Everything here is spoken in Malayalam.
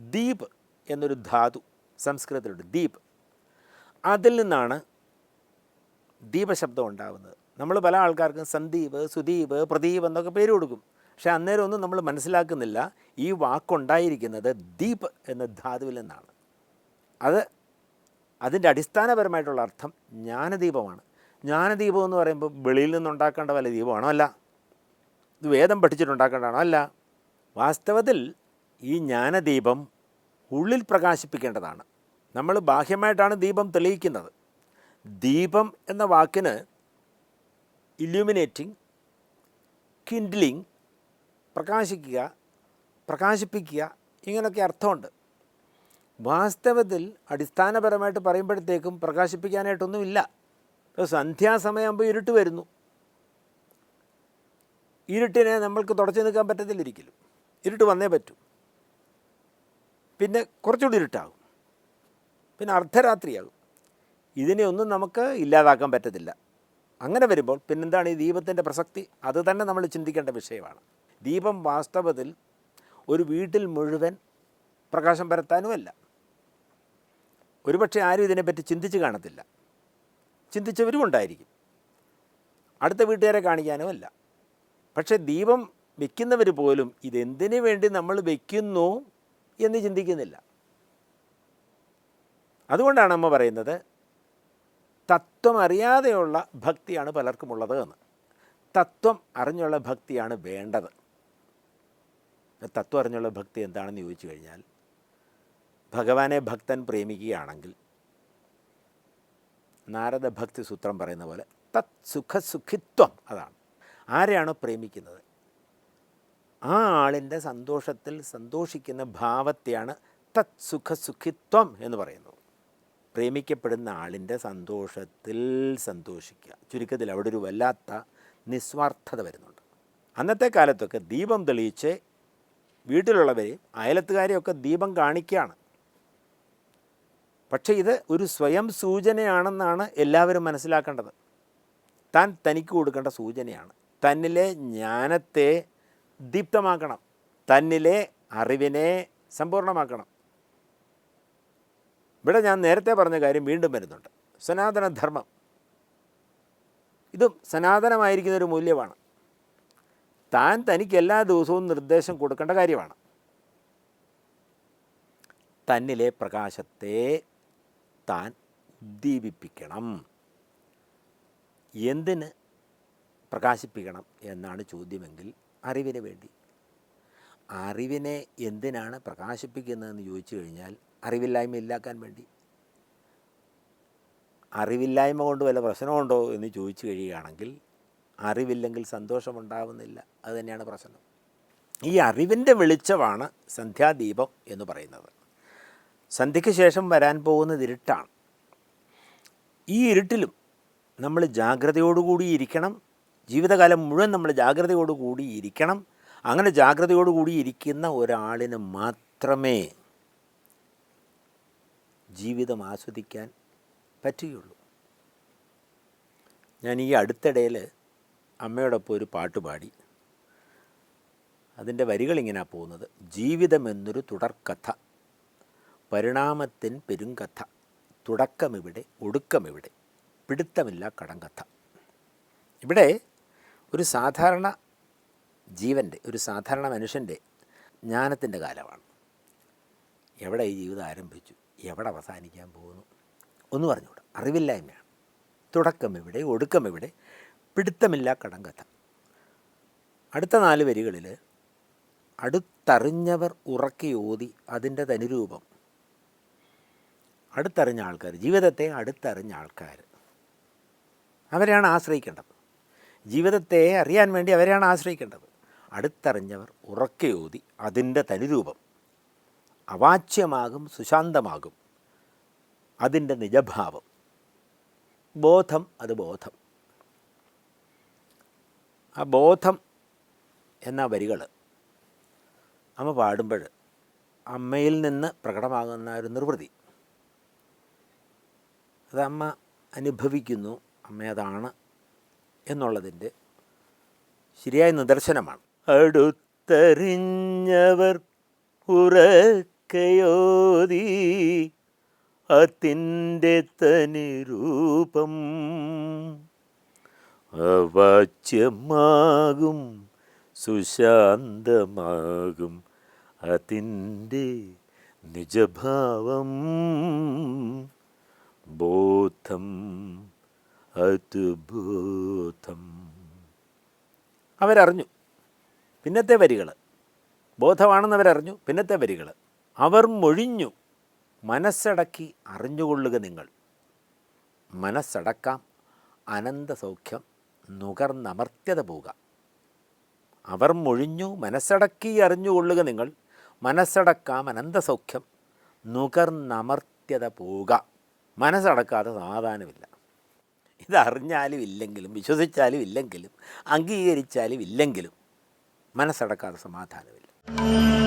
ദീപ് എന്നൊരു ധാതു സംസ്കൃതത്തിലുണ്ട് ദീപ്. അതിൽ നിന്നാണ് ദീപശബ്ദം ഉണ്ടാകുന്നത് നമ്മൾ പല ആൾക്കാർക്കും സന്ദീപ് സുദീപ് പ്രദീപ് എന്നൊക്കെ പേര് കൊടുക്കും. പക്ഷേ അന്നേരം ഒന്നും നമ്മൾ മനസ്സിലാക്കുന്നില്ല ഈ വാക്കുണ്ടായിരിക്കുന്നത് ദീപ് എന്ന ധാതുവിൽ നിന്നാണ്. അത് അതിന്റെ അടിസ്ഥാനപരമായിട്ടുള്ള അർത്ഥം ജ്ഞാനദീപമാണ്. ജ്ഞാനദീപം എന്ന് പറയുമ്പോൾ വെളിയിൽ നിന്നുണ്ടാക്കേണ്ട വല്ല ദീപമാണോ? അല്ല. ഇത് വേദം പഠിച്ചിട്ടുണ്ടാക്കേണ്ടതാണോ. അല്ല വാസ്തവത്തിൽ ഈ ജ്ഞാനദീപം ഉള്ളിൽ പ്രകാശിപ്പിക്കേണ്ടതാണ്. നമ്മൾ ബാഹ്യമായിട്ടാണ് ദീപം തെളിയിക്കുന്നത്. ദീപം എന്ന വാക്കിന് ഇല്യൂമിനേറ്റിംഗ് കിൻഡ്ലിങ് പ്രകാശിക്കുക പ്രകാശിപ്പിക്കുക ഇങ്ങനെയൊക്കെ അർത്ഥമുണ്ട്. വാസ്തവത്തിൽ അടിസ്ഥാനപരമായിട്ട് പറയുമ്പോഴത്തേക്കും പ്രകാശിപ്പിക്കാനായിട്ടൊന്നുമില്ല. സന്ധ്യാസമയമാകുമ്പോൾ ഇരുട്ട് വരുന്നു. ഇരുട്ടിനെ നമ്മൾക്ക് തുടച്ചു നിൽക്കാൻ പറ്റത്തില്ല ഒരിക്കലും. ഇരുട്ട് വന്നേ പറ്റൂ. പിന്നെ കുറച്ചുകൂടി ഇരുട്ടാകും. പിന്നെ അർദ്ധരാത്രിയാകും. ഇതിനെ ഒന്നും നമുക്ക് ഇല്ലാതാക്കാൻ പറ്റത്തില്ല. അങ്ങനെ വരുമ്പോൾ പിന്നെന്താണ് ഈ ദീപത്തിന്റെ പ്രസക്തി? അത് തന്നെ നമ്മൾ ചിന്തിക്കേണ്ട വിഷയമാണ്. ദീപം വാസ്തവത്തിൽ ഒരു വീട്ടിൽ മുഴുവൻ പ്രകാശം പരത്താനുമല്ല. ഒരുപക്ഷെ ആരും ഇതിനെപ്പറ്റി ചിന്തിച്ച് കാണത്തില്ല. ചിന്തിച്ചവരും ഉണ്ടായിരിക്കും. അടുത്ത വീട്ടുകാരെ കാണിക്കാനുമല്ല. പക്ഷേ ദീപം വെക്കുന്നവർ പോലും ഇതെന്തിനു വേണ്ടി നമ്മൾ വെക്കുന്നു എന്ന് ചിന്തിക്കുന്നില്ല. അതുകൊണ്ടാണ് അമ്മ പറയുന്നത് തത്വം അറിയാതെയുള്ള ഭക്തിയാണ് പലർക്കും ഉള്ളത് എന്ന്. തത്വം അറിഞ്ഞുള്ള ഭക്തിയാണ് വേണ്ടത്. തത്വം അറിഞ്ഞുള്ള ഭക്തി എന്താണെന്ന് ചോദിച്ചു കഴിഞ്ഞാൽ ഭഗവാനെ ഭക്തൻ പ്രേമിക്കുകയാണെങ്കിൽ നാരദ ഭക്തി സൂത്രം പറയുന്ന പോലെ തത് സുഖസുഖിത്വം അതാണ്. ആരെയാണോ പ്രേമിക്കുന്നത്? ആ ആളിന്റെ സന്തോഷത്തിൽ സന്തോഷിക്കുന്ന ഭാവത്തെയാണ് തത് സുഖസുഖിത്വം എന്ന് പറയുന്നത്. പ്രേമിക്കപ്പെടുന്ന ആളിന്റെ സന്തോഷത്തിൽ സന്തോഷിക്കുക. ചുരുക്കത്തിൽ അവിടെ ഒരു വല്ലാത്ത നിസ്വാർത്ഥത വരുന്നുണ്ട്. അന്നത്തെ കാലത്തൊക്കെ ദീപം തെളിയിച്ച് വീട്ടിലുള്ളവരെയും അയലത്തുകാരെയൊക്കെ ദീപം കാണിക്കുകയാണ്. പക്ഷേ ഇത് ഒരു സ്വയം സൂചനയാണെന്നാണ് എല്ലാവരും മനസ്സിലാക്കേണ്ടത്. താൻ തനിക്ക് കൊടുക്കേണ്ട സൂചനയാണ്. തന്നിലെ ജ്ഞാനത്തെ ദീപ്തമാക്കണം. തന്നിലെ അറിവിനെ സമ്പൂർണമാക്കണം ഇവിടെ ഞാൻ നേരത്തെ പറഞ്ഞ കാര്യം വീണ്ടും വരുന്നുണ്ട്. സനാതനധർമ്മം. ഇതും സനാതനമായിരിക്കുന്ന ഒരു മൂല്യമാണ്. താൻ തനിക്ക് എല്ലാ ദിവസവും നിർദ്ദേശം കൊടുക്കേണ്ട കാര്യമാണ്. തന്നിലെ പ്രകാശത്തെ താൻ ദീപിപ്പിക്കണം എന്തിന്? പ്രകാശിപ്പിക്കണം എന്നാണ് ചോദ്യമെങ്കിൽ അറിവിന് വേണ്ടി. അറിവിനെ എന്തിനാണ് പ്രകാശിപ്പിക്കുന്നതെന്ന് ചോദിച്ചു കഴിഞ്ഞാൽ അറിവില്ലായ്മ ഇല്ലാക്കാൻ വേണ്ടി. അറിവില്ലായ്മ കൊണ്ട് വല്ല പ്രശ്നമുണ്ടോ എന്ന് ചോദിച്ചു കഴിയുകയാണെങ്കിൽ അറിവില്ലെങ്കിൽ സന്തോഷമുണ്ടാവുന്നില്ല. അത് തന്നെയാണ് പ്രശ്നം. ഈ അറിവിന്റെ വെളിച്ചമാണ് സന്ധ്യാദീപം എന്ന് പറയുന്നത്. സന്ധ്യയ്ക്ക് ശേഷം വരാൻ പോകുന്നത് ഇരുട്ടാണ്. ഈ ഇരുട്ടിലും നമ്മൾ ജാഗ്രതയോടുകൂടി ഇരിക്കണം. ജീവിതകാലം മുഴുവൻ നമ്മൾ ജാഗ്രതയോടുകൂടി ഇരിക്കണം. അങ്ങനെ ജാഗ്രതയോടുകൂടി ഇരിക്കുന്ന ഒരാളിന് മാത്രമേ ജീവിതം ആസ്വദിക്കാൻ പറ്റുകയുള്ളൂ. ഞാൻ ഈ അടുത്തിടയിൽ അമ്മയോടൊപ്പം ഒരു പാട്ട് പാടി. അതിന്റെ വരികൾ ഇങ്ങനെയാണ് പോകുന്നത്. ജീവിതമെന്നൊരു തുടർക്കഥ പരിണാമത്തിൻ പെരുങ്കഥ തുടക്കമിവിടെ ഒടുക്കമിവിടെ പിടുത്തമില്ല കടങ്കഥ. ഇവിടെ ഒരു സാധാരണ ജീവന്റെ ഒരു സാധാരണ മനുഷ്യന്റെ ജ്ഞാനത്തിന്റെ കാലമാണ്. എവിടെ ഈ ജീവിതം ആരംഭിച്ചു? എവിടെ അവസാനിക്കാൻ പോകുന്നു? ഒന്ന് പറഞ്ഞുകൂടാ. അറിവില്ലായ്മയാണ്. തുടക്കം എവിടെ ഒടുക്കം എവിടെ? പിടുത്തമില്ല കടങ്കഥ. അടുത്ത നാല് വരികളിൽ അടുത്തറിഞ്ഞവർ ഉറക്കി ഓതി അതിന്റെ തനിരൂപം. അടുത്തറിഞ്ഞ ആൾക്കാർ ജീവിതത്തെ അടുത്തറിഞ്ഞ ആൾക്കാർ അവരെയാണ് ആശ്രയിക്കേണ്ടത്. ജീവിതത്തെ അറിയാൻ വേണ്ടി അവരെയാണ് ആശ്രയിക്കേണ്ടത്. അടുത്തറിഞ്ഞവർ ഉറക്കയോതി അതിന്റെ തനിരൂപം. അവാച്യമാകും സുശാന്തമാകും. അതിന്റെ നിജഭാവം. ബോധം അത് ബോധം. ആ ബോധം എന്ന വരികൾ അമ്മ പാടുമ്പോൾ അമ്മയിൽ നിന്ന് പ്രകടമാകുന്ന ഒരു നിർവൃതി. അത് അമ്മ അനുഭവിക്കുന്നു അമ്മ അതാണ് എന്നുള്ളതിന്റെ ശരിയായ നിദർശനമാണ്. അടുത്തറിഞ്ഞവർ ഉറക്കയോതി അതിന്റെ തനി രൂപം അവാച്യമാകും സുശാന്തമാകും അതിന്റെ നിജഭാവം. ബോധം അതുബോധം അവരറിഞ്ഞു. പിന്നത്തെ വരികൾ ബോധമാണെന്നവരറിഞ്ഞു. പിന്നത്തെ വരികൾ അവർ മൊഴിഞ്ഞു. മനസ്സടക്കി അറിഞ്ഞുകൊള്ളുക നിങ്ങൾ. മനസ്സടക്കാം. അനന്ത സൗഖ്യം നുകർന്നമർത്യത പോവുക. അവർ മൊഴിഞ്ഞു. മനസ്സടക്കി അറിഞ്ഞുകൊള്ളുക നിങ്ങൾ. മനസ്സടക്കാം. അനന്ത സൗഖ്യം നുകർന്നമർത്യത പോവുക. മനസ്സടക്കാതെ സമാധാനമില്ല. ഇതറിഞ്ഞാലും ഇല്ലെങ്കിലും വിശ്വസിച്ചാലും ഇല്ലെങ്കിലും അംഗീകരിച്ചാലും ഇല്ലെങ്കിലും മനസ്സടക്കാതെ സമാധാനമില്ല.